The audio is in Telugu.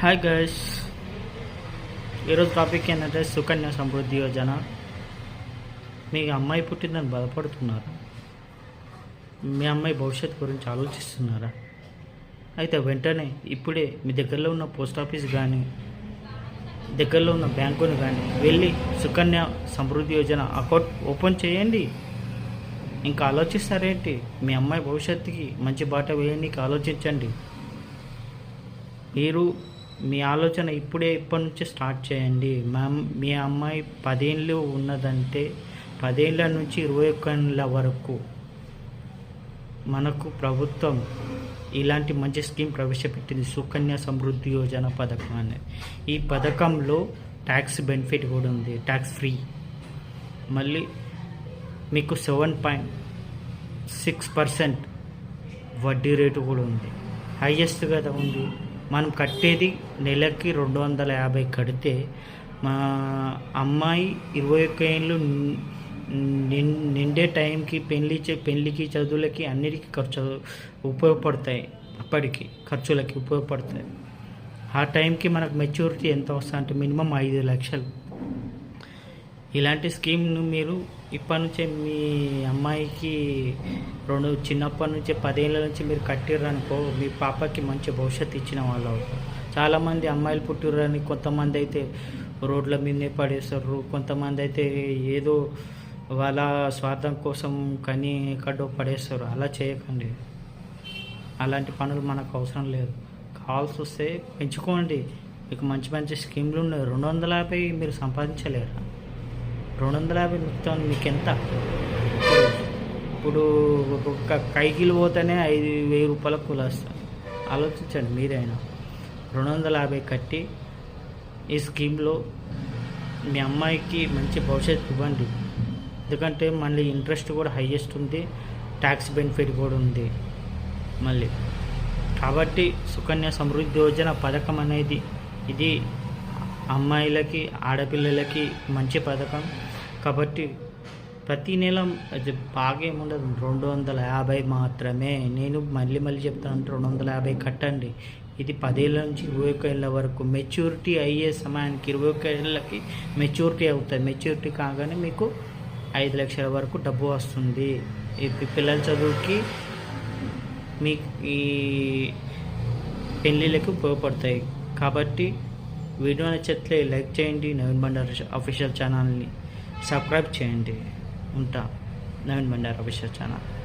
హాయ్ గైస్ ఈరోజు టాపిక్ ఏంటంటే సుకన్య సమృద్ధి యోజన. మీ అమ్మాయి పుట్టిందని బాధపడుతున్నారా మీ అమ్మాయి భవిష్యత్తు గురించి ఆలోచిస్తున్నారా? అయితే వెంటనే ఇప్పుడే మీ దగ్గరలో ఉన్న పోస్ట్ ఆఫీస్ కానీ దగ్గరలో ఉన్న బ్యాంకుని కానీ వెళ్ళి సుకన్య సమృద్ధి యోజన అకౌంట్ ఓపెన్ చేయండి. ఇంకా ఆలోచిస్తారేంటి? మీ అమ్మాయి భవిష్యత్తుకి మంచి బాట వేయడానికి ఆలోచించండి. మీరు మీ ఆలోచన ఇప్పుడే ఇప్పటి నుంచే స్టార్ట్ చేయండి. మా మీ అమ్మాయి పదేళ్ళు ఉన్నదంటే పదేళ్ళ నుంచి ఇరవై ఒక్కళ్ళ వరకు మనకు ప్రభుత్వం ఇలాంటి మంచి స్కీమ్ ప్రవేశపెట్టింది. సుకన్య సమృద్ధి యోజన పథకం అనేది ఈ పథకంలో ట్యాక్స్ బెనిఫిట్ కూడా ఉంది. Tax free. మళ్ళీ మీకు సెవెన్ పాయింట్ సిక్స్ పర్సెంట్ వడ్డీ రేటు కూడా ఉంది. హైయెస్ట్ కదా ఉంది. మనం కట్టేది నెలకి రెండు వందల యాభై కడితే మా అమ్మాయి ఇరవై ఒక్క ఏళ్ళు నిండే టైంకి పెళ్ళి పెళ్ళికి చదువులకి అన్నిటికీ ఖర్చు ఉపయోగపడతాయి. అప్పటికి ఖర్చులకి ఉపయోగపడతాయి. ఆ టైంకి మనకు మెచ్యూరిటీ ఎంత వస్తుంది అంటే మినిమం ఐదు లక్షలు. ఇలాంటి స్కీమ్ను మీరు ఇప్పటి నుంచే మీ అమ్మాయికి రెండు చిన్నప్పటి నుంచే పదేళ్ళ నుంచి మీరు కట్టిర్రనుకో మీ పాపకి మంచి భవిష్యత్తు ఇచ్చిన వాళ్ళు చాలామంది అమ్మాయిలు పుట్టిర్రని కొంతమంది అయితే రోడ్ల మీదనే పడేస్తారు కొంతమంది అయితే ఏదో వాళ్ళ స్వార్థం కోసం కని ఎక్కడో పడేస్తారు అలా చేయకండి. అలాంటి పనులు మనకు అవసరం లేదు. కావాల్సి వస్తే పెంచుకోండి. మీకు మంచి మంచి స్కీమ్లు ఉన్నాయి. రెండు వందల యాభై మీరు సంపాదించలేరా? రెండు వందల యాభై మొత్తం మీకు ఎంత ఇప్పుడు ఒక్కొక్క కైకిలు పోతేనే ఐదు వెయ్యి రూపాయలకు కులాస్తారు ఆలోచించండి మీరైనా. రెండు వందల యాభై కట్టి ఈ స్కీమ్లో మీ అమ్మాయికి మంచి భవిష్యత్తు ఇవ్వండి. ఎందుకంటే మళ్ళీ ఇంట్రెస్ట్ కూడా హైయెస్ట్ ఉంది ట్యాక్స్ బెనిఫిట్ కూడా ఉంది మళ్ళీ. కాబట్టి సుకన్య సమృద్ధి యోజన పథకం అనేది ఇది అమ్మాయిలకి ఆడపిల్లలకి మంచి పథకం. కాబట్టి ప్రతి నెల అది బాగా ఏముండదు రెండు వందల యాభై మాత్రమే. నేను మళ్ళీ మళ్ళీ చెప్తాను రెండు వందల యాభై కట్టండి. ఇది పదేళ్ళ నుంచి ఇరవై ఒక ఏళ్ళ వరకు. మెచ్యూరిటీ అయ్యే సమయానికి ఇరవై ఒక ఏళ్ళకి మెచ్యూరిటీ అవుతుంది మెచ్యూరిటీ కాగానే మీకు ఐదు లక్షల వరకు డబ్బు వస్తుంది. ఈ పిల్లల చదువుకి మీ ఈ పెళ్ళిళ్ళకి ఉపయోగపడతాయి. కాబట్టి వీడియో నచ్చట్లే లైక్ చేయండి. నవీన్ బండార్ అఫీషియల్ ఛానల్ని. సబ్స్క్రైబ్ చేయండి. ఉంటా. నవీన్ బండార్ అభిషేక్ ఛానల్.